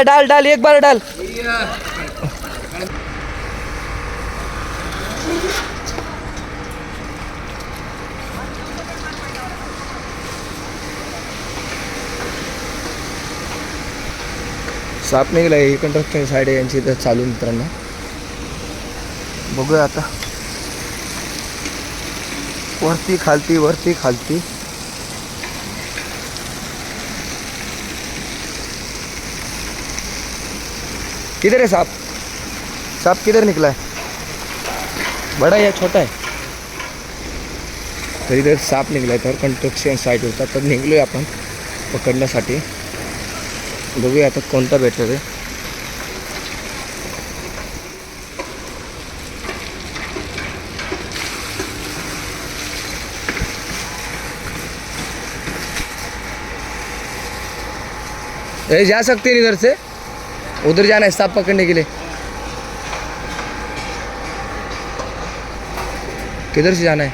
है डाल डाल एक बार डाल. साप निघाला ही कंट्रक्शन साईड आहे यांची इथं चालू मित्रांनो. बघूया आता. वरती खालती वरती खालती. किधर है सांप सांप किधर निकला है? बड़ा या छोटा है? तर इधर साप निघला आहे तर कंस्ट्रक्शन साईट होता तर निघलो आहे आपण पकडण्यासाठी बघूया आता कोणता भेटतो ते ए जा सकते हैं इधर से? उधर जाना है सांप पकड़ने के लिए। किधर से जाना है?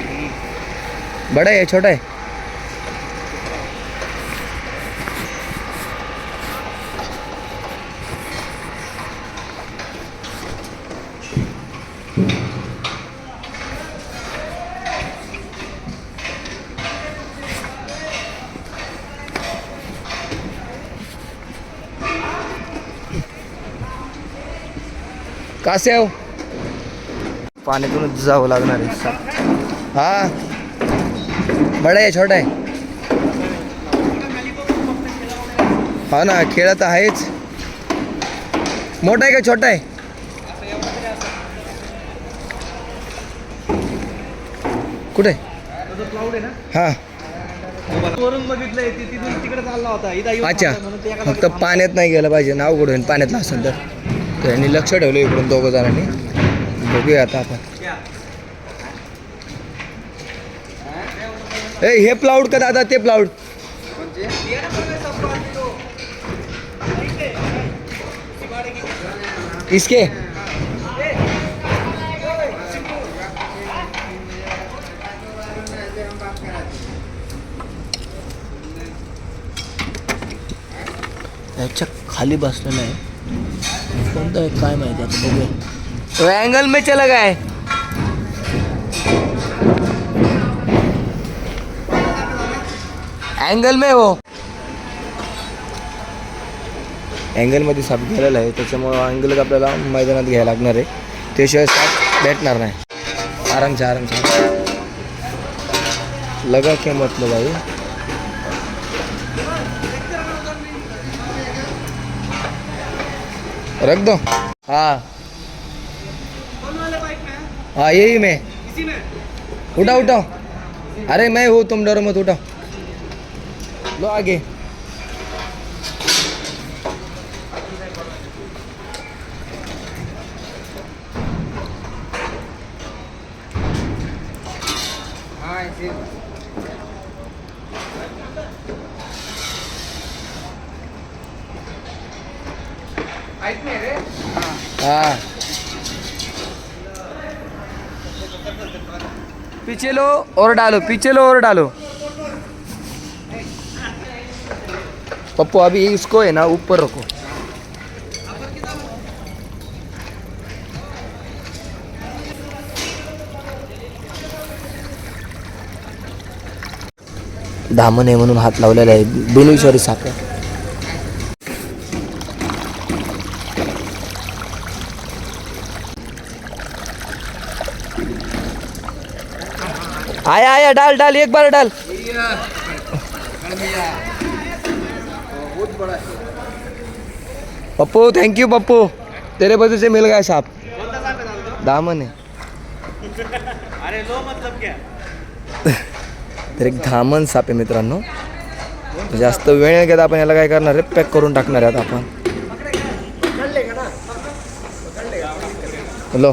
बड़ा है छोटा है? कहाँ से आओ पाण्यातूनच जावं लागणार आहे हा? बडा आहे छोटा आहे. हा ना खेळत आहेच. मोठा आहे का छोटा आहे? कुठे? हा. अच्छा. फक्त पाण्यात नाही गेलं पाहिजे नाव कुठं होईल पाण्यातलं असेल तर. त्यांनी लक्ष ठेवलं इकडून दोघं जणांनी. बघूया आता आपण. ए हे प्लाउड का दादा? ते प्लाउड. इसके. याच्या खाली बसलेलं आहे. कोणतं आहे काय माहिती आता बघूया. तो अँगल में चला काय अँगल में हो. अँगलमध्ये साप गेलेला आहे त्याच्यामुळं अँगल आपल्याला मैदानात घ्यायला लागणार आहे. त्याशिवाय साप भेटणार नाही. आरामच्या से आराम से लगा क्या मतलब भाई. रख दो। हाँ। हाँ यही मैं। उठाओ उठाओ अरे मैं हूँ तुम डरो मत उठाओ लो आगे। Thank you. हाँ. पीछे लो और डालो पीछे लो और डालो. पप्पू अभी इसको है ना ऊपर रखो. धामण आहे म्हणून हात लावलेला आहे. बेनिशरी साखर. आया आया डाल डाल एक बार डाल. Pappu thank you Pappu. तेरे वजह से मिल गया साहब. दामन है. अरे लो मतलब क्या? तर एक धामण साप आहे मित्रांनो. जास्त वेळ नाही घेत आपण याला काय करणार आहे? पॅक करून टाकणार आहेत आपण. हॅलो